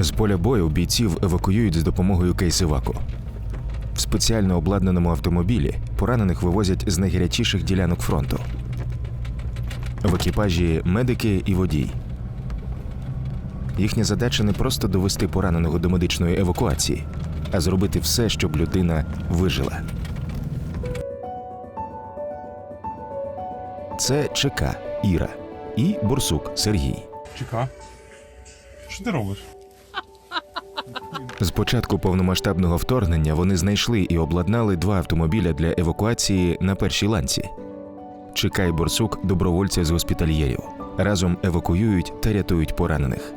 З поля бою бійців евакуюють з допомогою кейсиваку. В спеціально обладнаному автомобілі поранених вивозять з найгарячіших ділянок фронту. В екіпажі медики і водій. Їхня задача не просто довести пораненого до медичної евакуації, а зробити все, щоб людина вижила. Це ЧК Іра і Бурсук Сергій. Чека. Що ти робиш? З початку повномасштабного вторгнення вони знайшли і обладнали два автомобіля для евакуації на першій ланці. Чекай Борсук добровольця з госпітальєрів. Разом евакуюють та рятують поранених.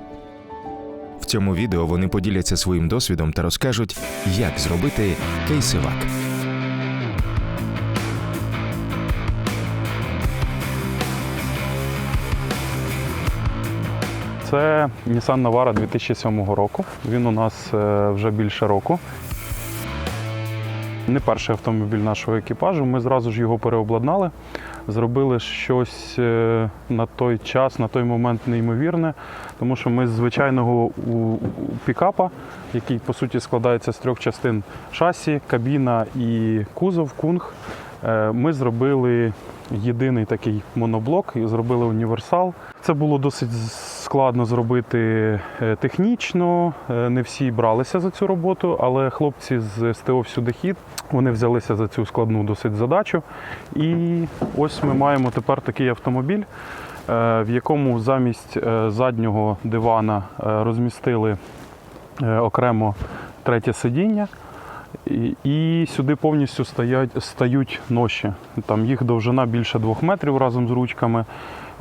В цьому відео вони поділяться своїм досвідом та розкажуть, як зробити кейсивак. Це Nissan Navara 2007 року. Він у нас е, вже більше року. Не перший автомобіль нашого екіпажу. Ми зразу ж його переобладнали, зробили щось е, на той час, на той момент неймовірне, тому що ми з звичайного пікапа, який по суті складається з трьох частин шасі, кабіна і кузов, кунг. е, Ми зробили єдиний такий моноблок і зробили універсал. Це було досить складно зробити е, технічно. е, Не всі бралися за цю роботу, але хлопці з СТО «Всюдихід» вони взялися за цю складну досить задачу. І ось ми маємо тепер такий автомобіль, е, в якому замість заднього дивана розмістили окремо третє сидіння. І сюди повністю стоять, стають ноші. Там їх довжина більше двох метрів разом з ручками.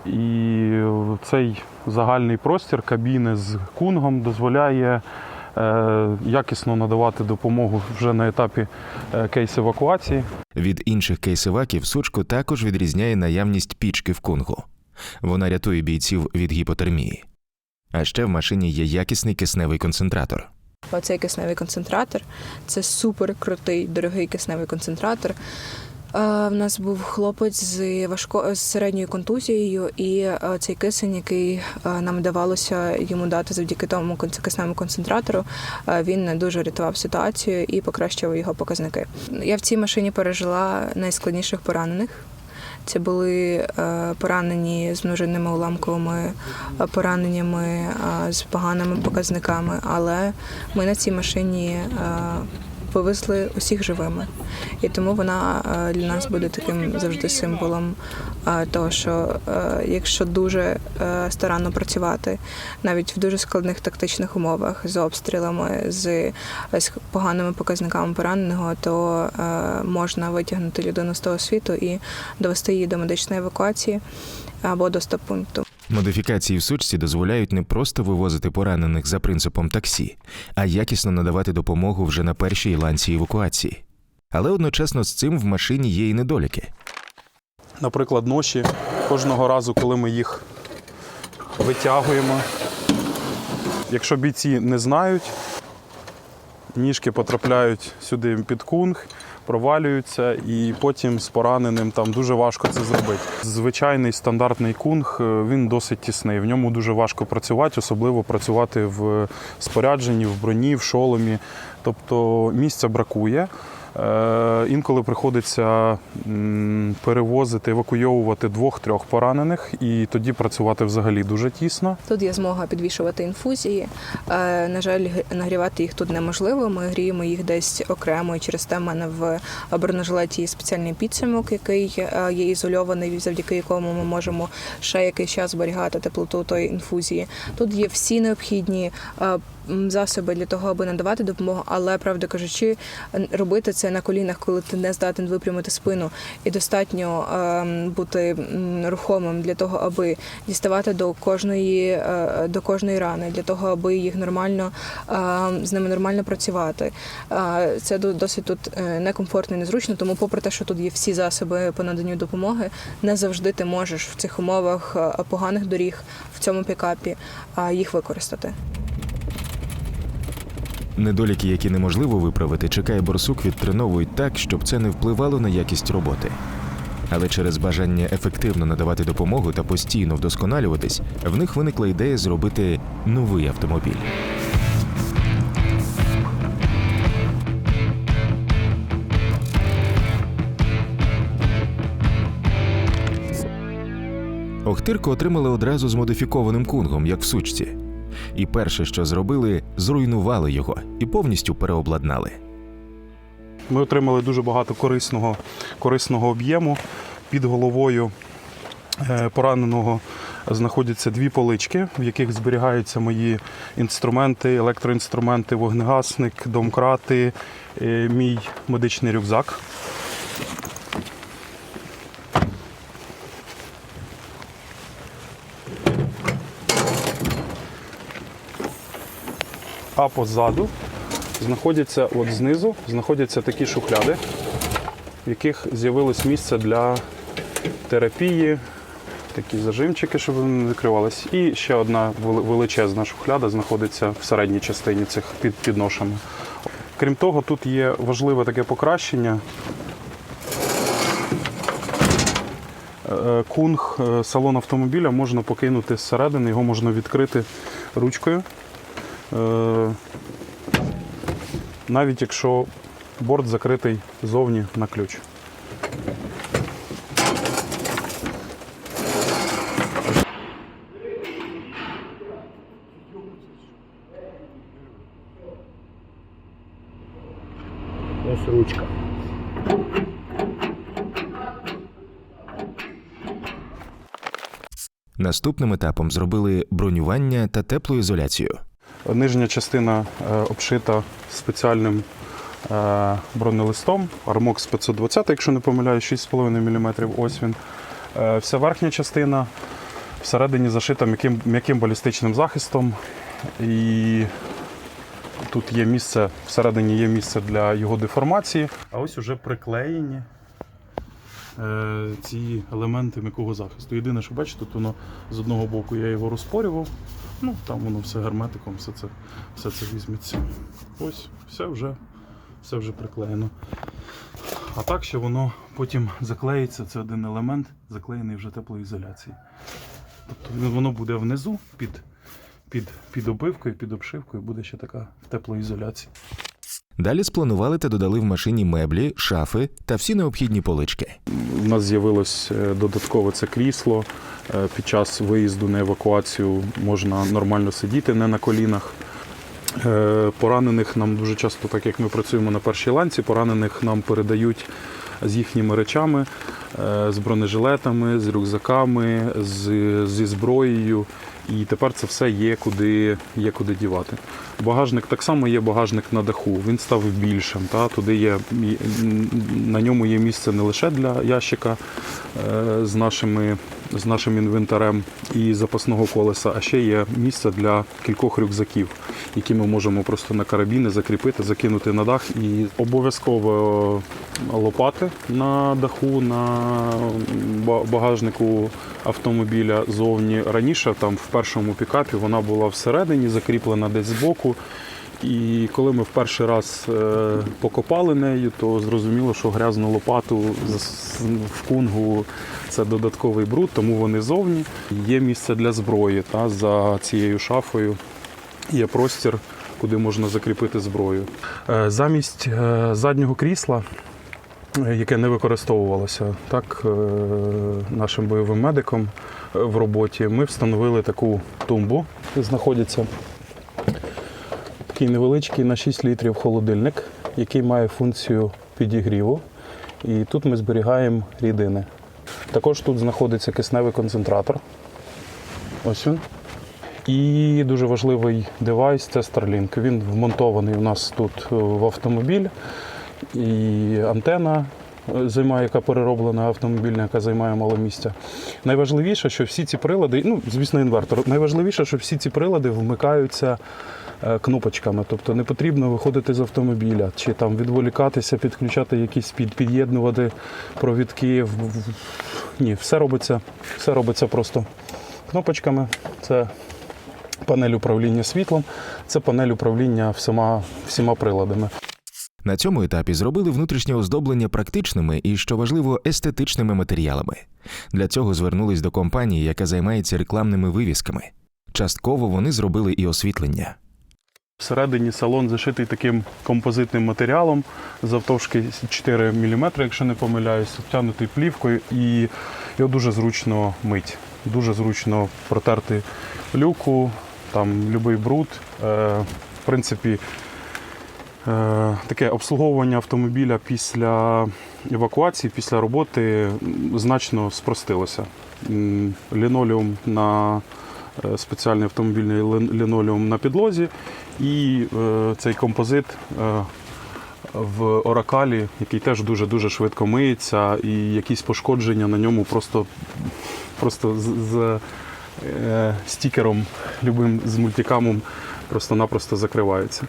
І цей загальний простір кабіни з кунгом дозволяє е, якісно надавати допомогу вже на етапі е, кейс евакуації. Від інших кейсиваків сучко також відрізняє наявність пічки в кунгу. Вона рятує бійців від гіпотермії. А ще в машині є якісний кисневий концентратор. Оцей кисневий концентратор це супер крутий, дорогий кисневий концентратор. Е, В нас був хлопець з важко з середньою контузією, і е, цей кисень, який е, нам вдавалося йому дати завдяки тому кисневому концентратору, він дуже рятував ситуацію і покращував його показники. Я в цій машині пережила найскладніших поранених. Це були поранені з множинними уламковими пораненнями з поганими показниками, але ми на цій машині повезли усіх живими. І тому вона е, для нас буде таким завжди символом е, того, що е, якщо дуже старанно працювати, навіть в дуже складних тактичних умовах з обстрілами, з, поганими показниками пораненого, то можна витягнути людину з того світу і довести її до медичної евакуації або до стоп-пункту. Модифікації в сучці дозволяють не просто вивозити поранених за принципом таксі, а якісно надавати допомогу вже на першій ланці евакуації. Але одночасно з цим в машині є і недоліки. Наприклад, ноші кожного разу, коли ми їх витягуємо. Якщо бійці не знають, ніжки потрапляють сюди під кунг, провалюються, і потім з пораненим там дуже важко це зробити. Звичайний стандартний кунг е, він досить тісний. В ньому дуже важко працювати, особливо працювати в спорядженні, в броні, в шоломі. Тобто місця бракує. Е, Інколи приходиться перевозити, евакуйовувати двох-трьох поранених, і тоді працювати взагалі дуже тісно. Тут є змога підвішувати інфузії. Е, На жаль, нагрівати їх тут неможливо. Ми гріємо їх десь окремо. І через те в мене в бронежилеті є спеціальний підсумок, який е, є ізольований, завдяки якому ми можемо ще якийсь час зберігати теплоту тої інфузії. Тут є всі необхідні засоби для того, аби надавати допомогу, але правда кажучи, робити це на колінах, коли ти не здатен випрямити спину, і достатньо ем, бути рухомим для того, аби діставати до кожної е, до кожної рани, для того, аби їх нормально ем, з ними нормально працювати. Е, Це до- досить тут е, некомфортно і незручно, тому, попри те, що тут є всі засоби по наданню допомоги, не завжди ти можеш в цих умовах поганих доріг в цьому пікапі їх використати. Недоліки, які неможливо виправити, чекає борсук відтреновують так, щоб це не впливало на якість роботи. Але через бажання ефективно надавати допомогу та постійно вдосконалюватись, в них виникла ідея зробити новий автомобіль. Охтирку отримали одразу з модифікованим кунгом, як в сучці. І перше, що зробили, зруйнували його і повністю переобладнали. Ми отримали дуже багато корисного, корисного об'єму. Під головою е, пораненого знаходяться дві полички, в яких зберігаються мої інструменти, електроінструменти, вогнегасник, домкрати, е, мій медичний рюкзак. А позаду знаходяться от знизу знаходяться такі шухляди, в яких з'явилось місце для терапії, такі зажимчики, щоб вони не закривались. І ще одна величезна шухляда знаходиться в середній частині цих під підношами. Крім того, тут є важливе таке покращення. Е, Кунг е, салон автомобіля можна покинути зсередини, його можна відкрити ручкою. Е, навіть якщо борт закритий зовні на ключ. Ось ручка. Наступним етапом зробили бронювання та теплоізоляцію. Нижня частина е, обшита спеціальним е, бронелистом Armox 520, якщо не помиляюсь, 6,5 мм. Ось він. Е, Вся верхня частина всередині зашита м'яким, м'яким балістичним захистом. І тут є місце, всередині є місце для його деформації. А ось уже приклеєні ці елементи м'якого захисту. Єдине, що бачите, тут воно з одного боку я його розпорював. Ну, там воно все герметиком, все це, все це візьметься. Ось, все вже, все вже приклеєно. А так ще воно потім заклеїться, це один елемент, заклеєний вже теплоізоляції. Тобто воно буде внизу під, під, під обивкою, під обшивкою, буде ще така теплоізоляція. Далі спланували та додали в машині меблі, шафи та всі необхідні полички. У нас з'явилось е, додаткове це крісло. Е, Під час виїзду на евакуацію можна нормально сидіти, не на колінах. Е, Поранених нам дуже часто, так як ми працюємо на першій ланці, поранених нам передають з їхніми речами, е, з бронежилетами, з рюкзаками, з, зі зброєю. І тепер це все є куди, є куди дівати. Багажник так само є багажник на даху. Він став більшим. Та? Туди є, на ньому є місце не лише для ящика е, з, нашими, з нашим інвентарем і запасного колеса, а ще є місце для кількох рюкзаків, які ми можемо просто на карабіни закріпити, закинути на дах. І обов'язково лопати на даху, на багажнику автомобіля зовні. Раніше там в першому пікапі вона була всередині, закріплена десь збоку. І коли ми в перший раз е, покопали нею, то зрозуміло, що грязну лопату в кунгу це додатковий бруд, тому вони зовні. Є місце для зброї та, за цією шафою. Є простір, куди можна закріпити зброю. Е, Замість е, заднього крісла, яке не використовувалося так, нашим бойовим медиком в роботі, ми встановили таку тумбу. Знаходиться такий невеличкий на 6 літрів холодильник, який має функцію підігріву. І тут ми зберігаємо рідини. Також тут знаходиться кисневий концентратор. Ось він. І дуже важливий девайс це Starlink. Він вмонтований у нас тут е, в автомобіль. І антена е, займає, яка перероблена автомобільна, яка займає мало місця. Найважливіше, що всі ці прилади, ну, звісно, інвертор. Найважливіше, що всі ці прилади вмикаються кнопочками. Тобто не потрібно виходити з автомобіля чи там відволікатися, підключати якісь під, під'єднувати провідки. Ні, все робиться, все робиться просто кнопочками. Це панель управління світлом, це панель управління всіма, всіма приладами. На цьому етапі зробили внутрішнє оздоблення практичними і, що важливо, естетичними матеріалами. Для цього звернулись до компанії, яка займається рекламними вивісками. Частково вони зробили і освітлення. Всередині салон зашитий таким композитним матеріалом завтовшки 4 мм, якщо не помиляюсь, обтягнутий плівкою, і його дуже зручно мить. Дуже зручно протерти люку, там будь-який бруд. Е, В принципі, е, таке обслуговування автомобіля після евакуації, після роботи значно спростилося. М, Лінолеум на спеціальний автомобільний лінолеум на підлозі і е, цей композит е, в оракалі, який теж дуже-дуже швидко миється, і якісь пошкодження на ньому просто, просто з, з е, стікером, любим з мультикамом, просто-напросто закриваються.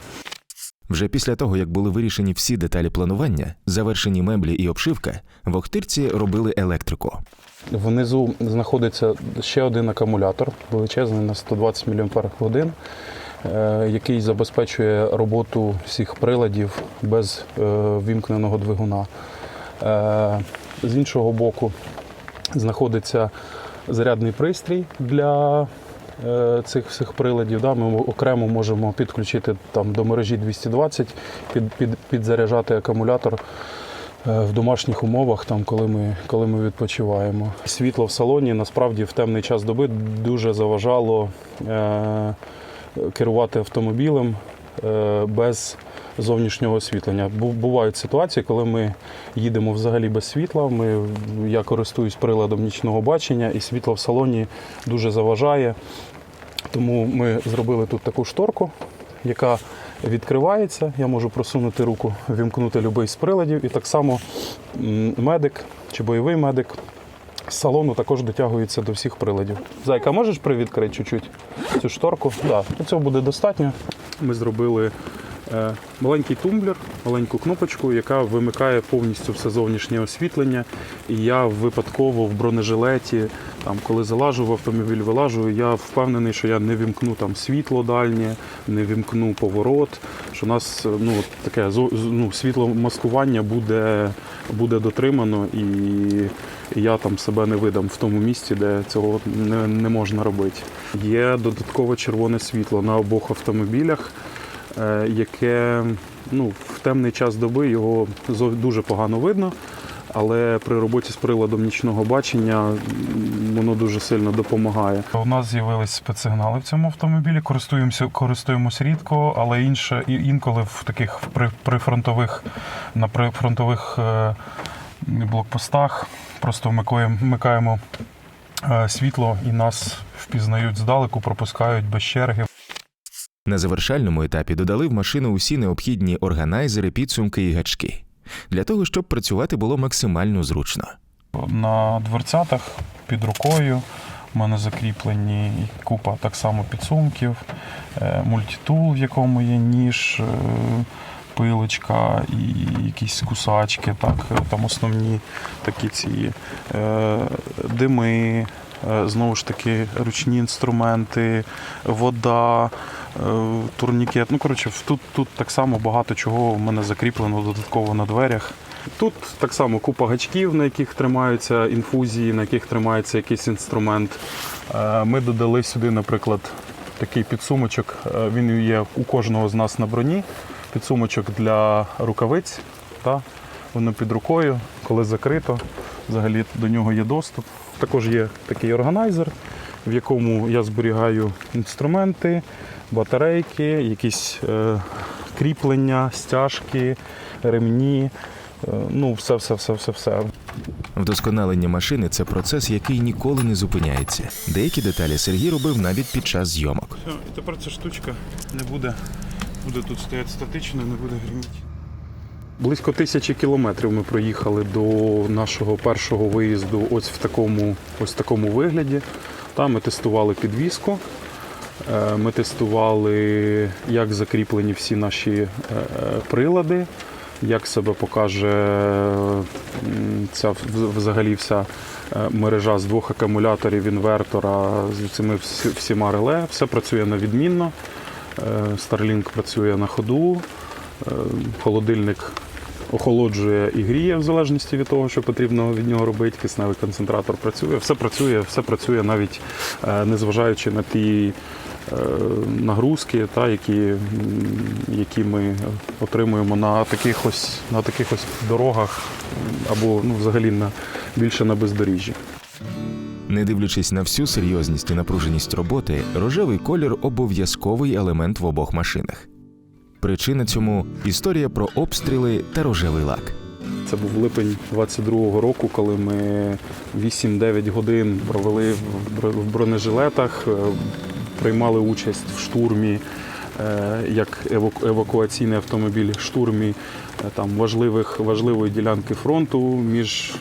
Вже після того, як були вирішені всі деталі планування, завершені меблі і обшивка, в Охтирці робили електрику. Внизу знаходиться ще один акумулятор, величезний на 120 мАч, е, який забезпечує роботу всіх приладів без е, вімкненого двигуна. Е, З іншого боку знаходиться зарядний пристрій для цих всіх приладів. Да, Ми окремо можемо підключити там, до мережі 220, під, під, підзаряджати акумулятор е, в домашніх умовах, там, коли, ми, коли ми відпочиваємо. Світло в салоні насправді в темний час доби дуже заважало е, керувати автомобілем е, без зовнішнього освітлення. Бувають ситуації, коли ми їдемо взагалі без світла. Ми, я користуюсь приладом нічного бачення, і світло в салоні дуже заважає. Тому ми зробили тут таку шторку, яка відкривається. Я можу просунути руку, вімкнути будь-який з приладів. І так само медик чи бойовий медик з салону також дотягується до всіх приладів. Зайка, можеш привідкрити чуть-чуть цю шторку? Так, да, цього буде достатньо. Ми зробили маленький тумблер, маленьку кнопочку, яка вимикає повністю все зовнішнє освітлення. І я випадково в бронежилеті, там, коли залажу в автомобіль, вилажу, я впевнений, що я не вімкну там світло дальнє, не вімкну поворот. Що у нас е, ну, таке ну, світло маскування буде, буде дотримано, і я там себе не видам в тому місці, де цього не, не можна робити. Є додаткове червоне світло на обох автомобілях е, яке ну, в темний час доби його дуже погано видно, але при роботі з приладом нічного бачення воно дуже сильно допомагає. У нас з'явились спецсигнали в цьому автомобілі. Користуємося, користуємося рідко, але інше інколи в таких при, прифронтових на прифронтових е, блокпостах просто вмикаємо, вмикаємо е, світло і нас впізнають здалеку, пропускають без черги. На завершальному етапі додали в машину усі необхідні органайзери, підсумки і гачки для того, щоб працювати було максимально зручно. На дверцятах під рукою в мене закріплені купа так само підсумків, е, мультитул, в якому є ніж, е, пилочка і якісь кусачки, так, е, там основні такі ці дими, знову ж таки, ручні інструменти, вода. Е, Турнікет. Ну, коротше, тут, тут так само багато чого в мене закріплено додатково на дверях. Тут так само купа гачків, на яких тримаються інфузії, на яких тримається якийсь інструмент. Е, Ми додали сюди, наприклад, такий підсумочок. Е, Він є у кожного з нас на броні. Підсумочок для рукавиць. Та? Воно під рукою, коли закрито, взагалі до нього є доступ. Також є такий органайзер, в якому я зберігаю інструменти, батарейки, якісь е, кріплення, стяжки, ремні. Е, Ну, все, все, все, все, все. Вдосконалення машини це процес, який ніколи не зупиняється. Деякі деталі Сергій робив навіть під час зйомок. Все, і тепер ця штучка не буде, буде тут стояти статично, не буде гриміти. Близько тисячі кілометрів ми проїхали до нашого першого виїзду ось в такому, ось в такому вигляді. Там ми тестували підвіску. Е, Ми тестували, як закріплені всі наші е, прилади, як себе покаже ця взагалі вся е, мережа з двох акумуляторів, інвертора з цими всіма реле. Все працює на відмінно. Starlink працює на ходу, холодильник охолоджує і гріє в залежності від того, що потрібно від нього робити. Кисневий концентратор працює, все працює, все працює навіть незважаючи на ті нагрузки, та, які, які ми отримуємо на таких ось, на таких ось дорогах або ну, взагалі на, більше на бездоріжжі. Не дивлячись на всю серйозність і напруженість роботи, рожевий колір обов'язковий елемент в обох машинах. Причина цьому історія про обстріли та рожевий лак. Це був липень 22-го року, коли ми 8-9 годин провели в бро- бронежилетах, е, приймали участь в штурмі, е, як евакуаційний автомобіль, штурмі е, там важливих, важливої ділянки фронту між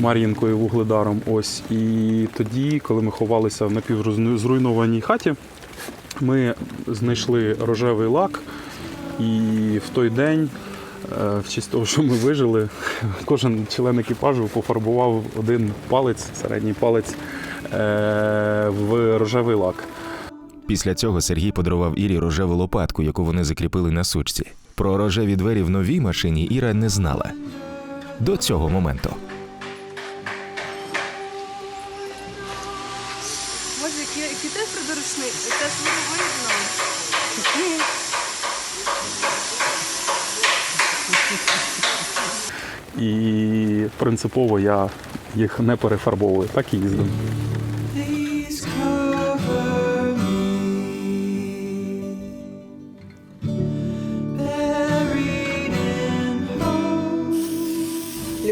Мар'їнкою Вугледаром. Ось. І тоді, коли ми ховалися в напівзруйнованій хаті, ми знайшли рожевий лак, і в той день Е, В честь того, що ми вижили, кожен член екіпажу пофарбував один палець, середній палець в рожевий лак. Після цього Сергій подарував Ірі рожеву лопатку, яку вони закріпили на сучці. Про рожеві двері в новій машині Іра не знала до цього моменту. Боже, який, ти придорожний, це ж видно. І принципово я їх не перефарбовую, так і hope.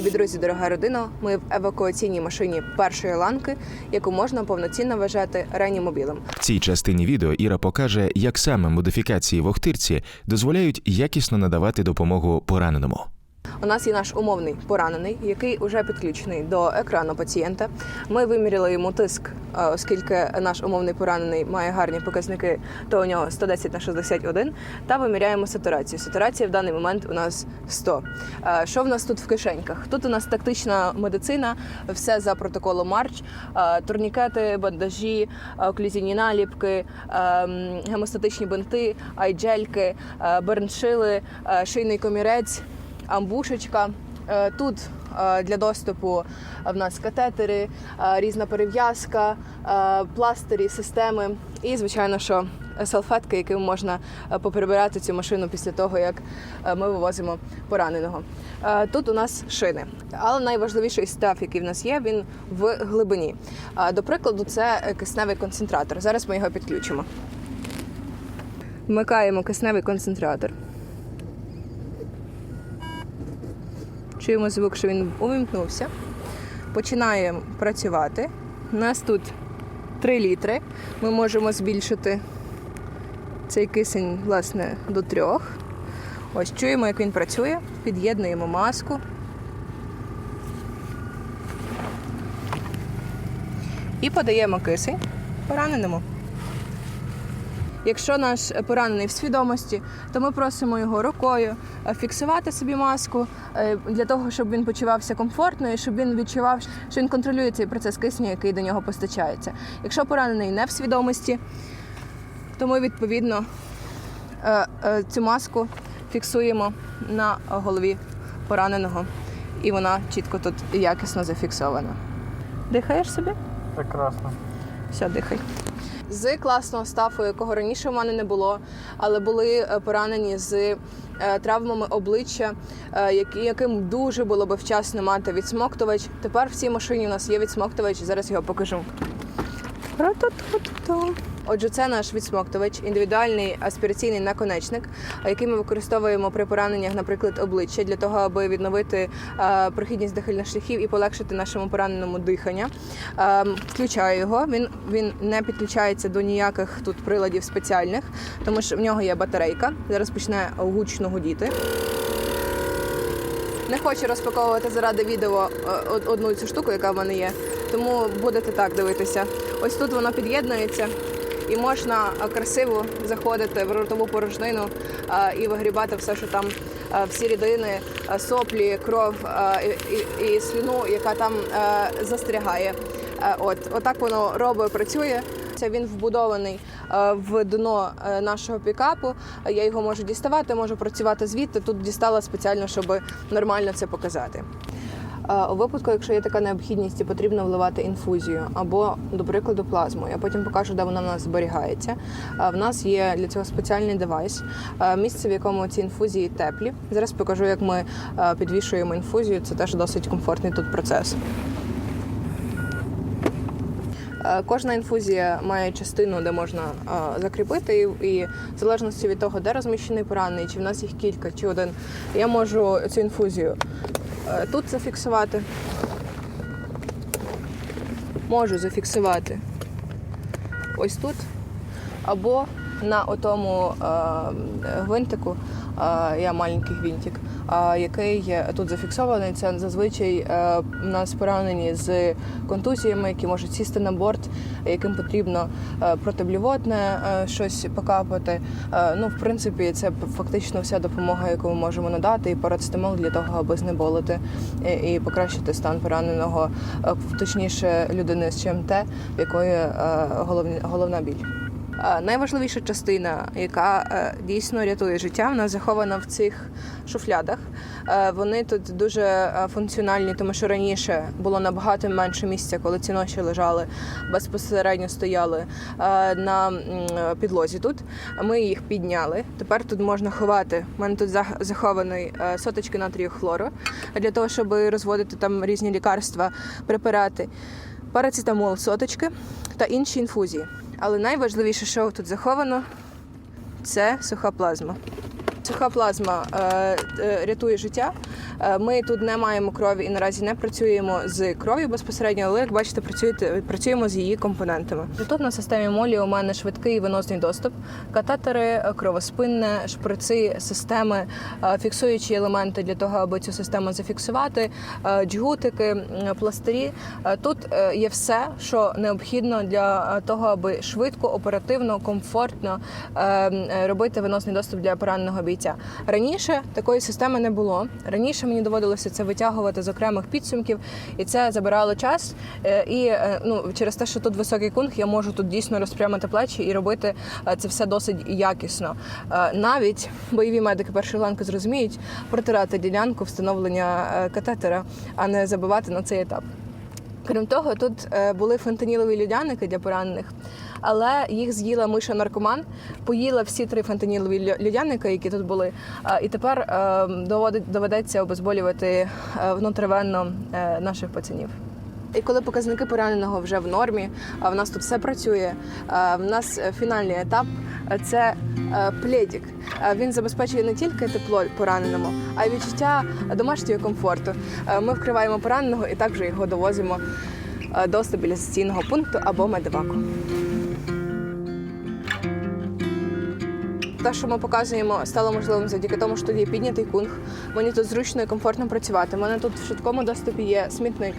Любі друзі, дорога родина. Ми в евакуаційній машині першої ланки, яку можна повноцінно вважати реанімобілем. В цій частині відео Іра покаже, як саме модифікації в Охтирці дозволяють якісно надавати допомогу пораненому. У нас є наш умовний поранений, який вже підключений до екрану пацієнта. Ми виміряли йому тиск, е, оскільки наш умовний поранений має гарні показники, то у нього 110 на 61, та виміряємо сатурацію. Сатурація в даний момент у нас 100. Е, Що в нас тут в кишеньках? Тут у нас тактична медицина, все за протоколом Марч, Е, турнікети, бандажі, оклюзійні наліпки, гемостатичні бинти, айджельки, берншили, шийний комірець амбушечка. Е, Тут е, для доступу в нас катетери, е, різна перев'язка, е, пластирі, системи і, звичайно, що салфетки, якими можна е, поприбирати цю машину після того, як е, ми вивозимо пораненого. Е, Тут у нас шини, але найважливіший став, який в нас є, він в глибині. Е, До прикладу, це е, кисневий концентратор. Зараз ми його підключимо. Вмикаємо кисневий концентратор. Чуємо звук, що він увімкнувся. Починаємо працювати. У нас тут 3 літри. Ми можемо збільшити цей кисень власне, до трьох. Ось чуємо, як він працює. Під'єднуємо маску. І подаємо кисень пораненому. Якщо наш поранений в свідомості, то ми просимо його рукою е, фіксувати собі маску е, для того, щоб він почувався комфортно і щоб він відчував, що він контролює цей процес кисню, який до нього постачається. Якщо поранений не в свідомості, то ми відповідно е, цю маску фіксуємо на голові пораненого, і вона чітко тут якісно зафіксована. Дихаєш собі? Прекрасно. Все, дихай. З класного стафу, якого раніше в мене не було, але були е, поранені з е, травмами обличчя, е, яким дуже було би вчасно мати відсмоктувач. Тепер в цій машині у нас є відсмоктувач, зараз його покажу. Ра-та-та-та. Отже, це наш відсмоктувач, індивідуальний аспіраційний наконечник, який ми використовуємо при пораненнях, наприклад, обличчя, для того, аби відновити е, прохідність дихальних шляхів і полегшити нашому пораненому дихання. Е, включаю його. Він, він не підключається до ніяких тут приладів спеціальних, тому що в нього є батарейка. Зараз почне гучно гудіти. Не хочу розпаковувати заради відео е, одну цю штуку, яка в мене є. Тому будете так дивитися. Ось тут воно під'єднується, і можна е, красиво заходити в ротову порожнину е, і вигрібати все, що там, е, всі рідини, соплі, кров і, і, і слюну, яка там застрягає. От, отак воно робить, працює. Це він вбудований в дно нашого пікапу. Я його можу діставати, можу працювати звідти. Тут дістала спеціально, щоб нормально це показати. У випадку, якщо є така необхідність і потрібно вливати інфузію або, до прикладу, плазму. Я потім покажу, де вона в нас зберігається. В нас є для цього спеціальний девайс, місце, в якому ці інфузії теплі. Зараз покажу, як ми підвішуємо інфузію. Це теж досить комфортний тут процес. Е, Кожна інфузія має частину, де можна е, закріпити, і, в залежності від того, де розміщений поранений, чи в нас їх кілька, чи один, я можу цю інфузію е, тут зафіксувати. Можу зафіксувати ось тут, або на отому гвинтику, я маленький гвинтик, який тут зафіксований. Це зазвичай е, у нас поранені з контузіями, які можуть сісти на борт, яким потрібно е, протиблівотне е, щось покапати. Ну, в принципі, це фактично вся допомога, яку ми можемо надати, і парацетамол для того, аби знеболити і, покращити стан пораненого, точніше людини з ЧМТ, в якої головна біль. Е, Найважливіша частина, яка е, дійсно рятує життя, вона захована в цих шуфлядах. Е, Вони тут дуже функціональні, тому що раніше було набагато менше місця, коли ці ноші лежали безпосередньо стояли на підлозі. Тут ми їх підняли. Тепер тут можна ховати. У мене тут зах- захований соточки натрію хлору для того, щоб розводити там різні лікарства, препарати, парацетамол, соточки та інші інфузії. Але найважливіше, що тут заховано, це суха плазма. Суха плазма е, е, рятує життя. Е, Ми тут не маємо крові і наразі не працюємо з кров'ю безпосередньо, але як бачите, працюємо з її компонентами. Тут на системі молі у мене швидкий виносний доступ, катетери, кровоспинне, шприци, системи, е, фіксуючі елементи для того, аби цю систему зафіксувати, е, джгутики, пластирі. Тут є все, що необхідно для того, аби швидко, оперативно, комфортно робити виносний доступ для пораненого бійця. Раніше такої системи не було. Раніше мені доводилося це витягувати з окремих підсумків, і це забирало час. Е, І е, ну, через те, що тут високий кунг, я можу тут дійсно розпрямити плечі і робити е, це все досить якісно. Навіть бойові медики першої ланки зрозуміють протирати ділянку встановлення катетера, а не забивати на цей етап. Крім того, тут е, були фентанілові людяники для поранених, але їх з'їла миша наркоман, поїла всі три фентанілові людяники, які тут були. І тепер е, доводить- доведеться обезболювати е, внутривенно наших пацанів. І коли показники пораненого вже в нормі, в нас тут все працює. В нас е, фінальний етап е, це е, пледік. Він забезпечує не тільки тепло пораненому, а й відчуття домашнього комфорту. Ми вкриваємо пораненого і також його довозимо до стабілізаційного пункту або медиваку. Те, що ми показуємо, стало можливим завдяки тому, що тут є піднятий кунг. Мені тут зручно і комфортно працювати. У мене тут в швидкому доступі є смітник,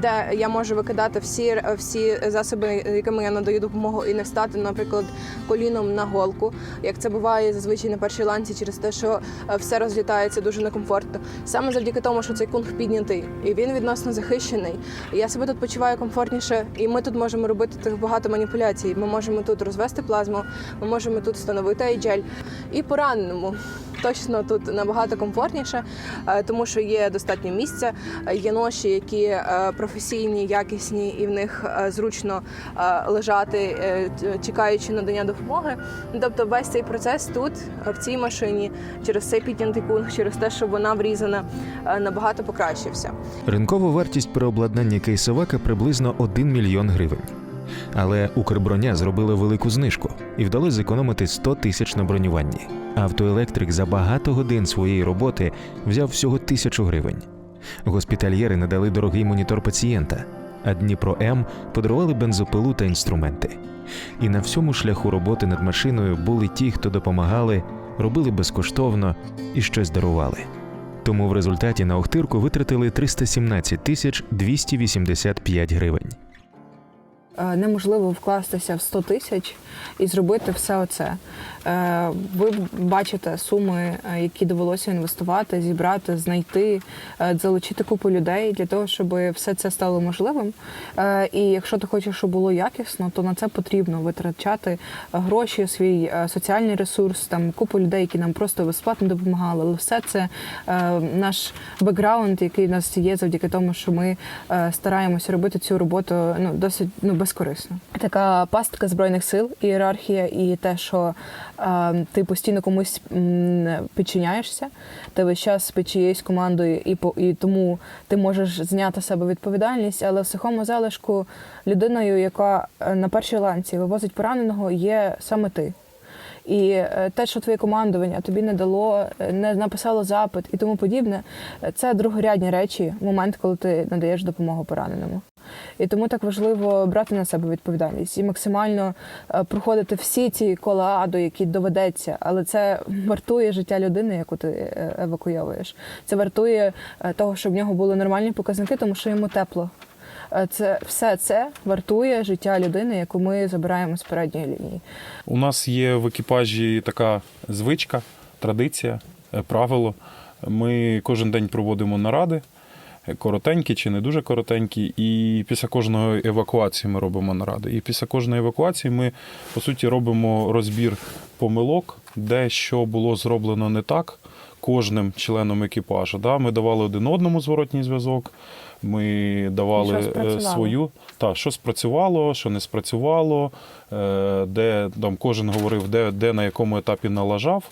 де я можу викидати всі, всі засоби, якими я надаю допомогу, і не встати, наприклад, коліном на голку, як це буває зазвичай на першій ланці, через те, що е, все розлітається дуже некомфортно. Саме завдяки тому, що цей кунг піднятий і він відносно захищений. Я себе тут почуваю комфортніше, і ми тут можемо робити багато маніпуляцій. Ми можемо тут розвести плазму, ми можемо тут встановити айджель. І пораненому точно тут набагато комфортніше, е, тому що є достатньо місця, е, є ноші, які е, професійні, якісні, і в них зручно лежати, чекаючи надання допомоги. Тобто весь цей процес тут, в цій машині, через цей піднятий кунг, через те, що вона врізана, набагато покращився. Ринкова вартість переобладнання кейсовака приблизно 1 мільйон гривень. Але Укрброня зробила велику знижку і вдалося зекономити 100 тисяч на бронюванні. Автоелектрик за багато годин своєї роботи взяв всього тисячу гривень. Госпітальєри надали дорогий монітор пацієнта, а Дніпро М подарували бензопилу та інструменти. І на всьому шляху роботи над машиною були ті, хто допомагали, робили безкоштовно і щось дарували. Тому в результаті на Охтирку витратили 317 тисяч 285 гривень. Е, неможливо вкластися в 100 тисяч і зробити все оце. Е, Ви бачите суми, е, які довелося інвестувати, зібрати, знайти, е, залучити купу людей для того, щоб все це стало можливим. І якщо ти хочеш, щоб було якісно, то на це потрібно витрачати гроші, свій соціальний ресурс, там купу людей, які нам просто безплатно допомагали. Але все це наш бекграунд, який в нас є завдяки тому, що ми стараємося робити цю роботу ну досить ну безкорисно. Така пастка збройних сил, ієрархія, і те, що ти постійно комусь підчиняєшся, ти весь час під чиєюсь командою, і по і тому ти можеш зняти з себе відповідальність, але в сухому залишку людиною, яка е, на першій ланці вивозить пораненого, є саме ти. І е, те, що твоє командування тобі не дало, е, не написало запит і тому подібне, це другорядні речі момент, коли ти надаєш допомогу пораненому. І тому так важливо брати на себе відповідальність і максимально е, проходити всі ці кола аду, які доведеться, але це вартує життя людини, яку ти е, евакуйовуєш. Це вартує е, того, щоб в нього були нормальні показники, тому що йому тепло. Це все це вартує життя людини, яку ми забираємо з передньої лінії. У нас є в екіпажі така звичка, традиція, правило. Ми кожен день проводимо наради, коротенькі чи не дуже коротенькі, і після кожної евакуації ми робимо наради. І після кожної евакуації ми, по суті, робимо розбір помилок, де що було зроблено не так кожним членом екіпажу. Да? Ми давали один одному зворотній зв'язок, ми давали що е, свою та що спрацювало, що не спрацювало, е, де там кожен говорив, де, де на якому етапі налажав.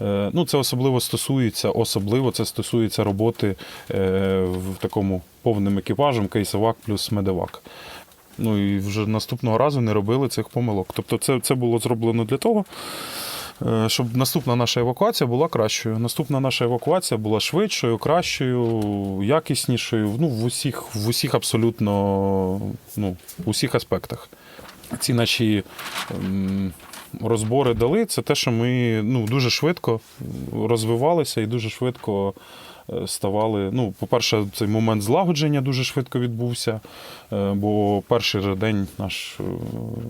Е, Ну, це особливо стосується, особливо це стосується роботи е, в такому повним екіпажем кейсовак плюс медевак. Ну і вже наступного разу не робили цих помилок. Тобто, це, це було зроблено для того, е, щоб наступна наша евакуація була кращою. Наступна наша евакуація була швидшою, кращою, якіснішою. Ну, в усіх, в усіх абсолютно ну, в усіх аспектах. Ці наші ем, розбори дали, це те, що ми ну, дуже швидко розвивалися і дуже швидко ставали. Ну, по-перше, цей момент злагодження дуже швидко відбувся, е, бо перший же день наш е,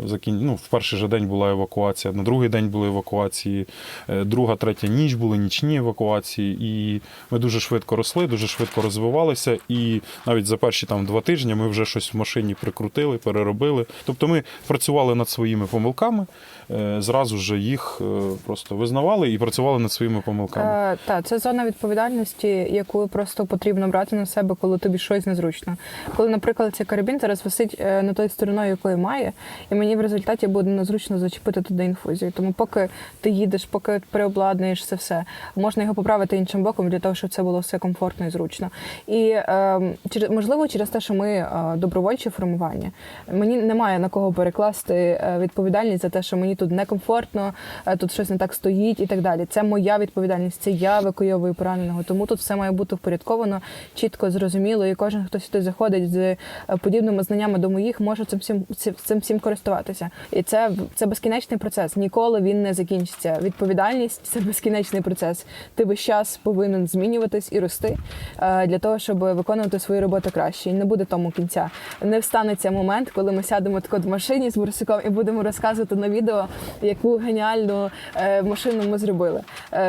закін... ну, в перший же день була евакуація, на другий день були евакуації, е, друга, третя ніч були нічні евакуації. І ми дуже швидко росли, дуже швидко розвивалися. І навіть за перші там два тижні ми вже щось в машині прикрутили, переробили. Тобто ми працювали над своїми помилками, е, зразу ж їх е, просто визнавали і працювали над своїми помилками. Е, так, це зона відповідальності, яку просто потрібно брати на себе, коли тобі щось незручно. Коли, наприклад, цей карабін зараз висить е, не тою стороною, якої має, і мені в результаті буде незручно зачепити туди інфузію. Тому поки ти їдеш, поки переобладнуєш це все, можна його поправити іншим боком для того, щоб це було все комфортно і зручно. І е, через можливо, через те, що ми е, добровольче формування, мені немає на кого перекласти е, відповідальність за те, що мені тут некомфортно, тут щось не так стоїть і так далі. Це моя відповідальність, це я евакуйовую пораненого. Тому тут все має бути впорядковано, чітко, зрозуміло, і кожен, хто сюди заходить з е, подібними знаннями до моїх, може цим всім цим, всім користуватися. І це, це безкінечний процес. Ніколи він не закінчиться. Відповідальність це безкінечний процес. Ти весь час повинен змінюватись і рости е, для того, щоб виконувати свою роботу краще. І не буде тому кінця. Не встанеться момент, коли ми сядемо тако в машині з Бурсиком і будемо розказувати на відео, яку геніальну е, машину ми зробили.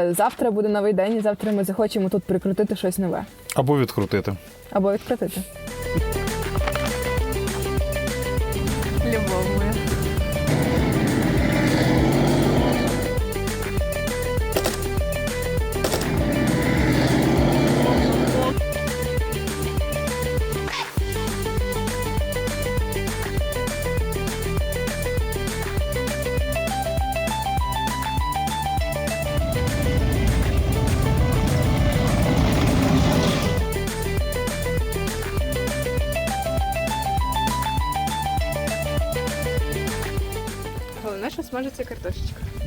Завтра буде новий день, і завтра ми захочемо тут прикрутити щось нове Або відкрутити. або відкрутити. Смажиться картошечка.